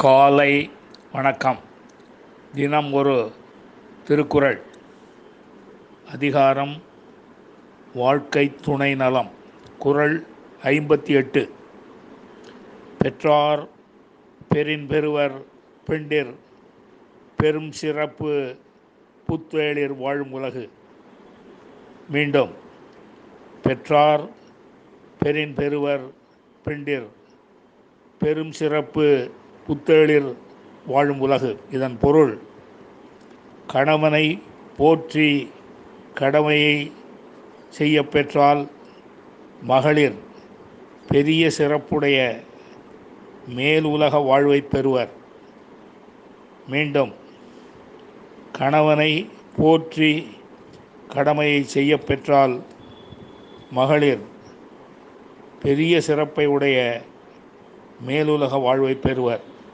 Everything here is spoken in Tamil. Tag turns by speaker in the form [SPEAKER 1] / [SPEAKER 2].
[SPEAKER 1] காலை வணக்கம். தினம் ஒரு திருக்குறள். அதிகாரம் வாழ்க்கை துணை நலம். குறள் ஐம்பத்தி எட்டு பெற்றார் பெரின் பெறுவர் பெண்டிர். பெரும் சிறப்பு புத்தேளிர் வாழும் உலகு. மீண்டும் பெற்றார் பெரின் பெறுவர் பெண்டிர். பெரும் சிறப்பு புத்தேளிர் வாழும் உலகு. இதன் பொருள் கணவனை போற்றி கடமையை செய்ய பெற்றால் மகளிர் பெரிய சிறப்புடைய மேல் உலக வாழ்வை பெறுவர். மீண்டும் கணவனை போற்றி கடமையை செய்ய பெற்றால் மகளிர் பெரிய சிறப்பை உடைய மேலுலக வாழ்வை பெறுவர்.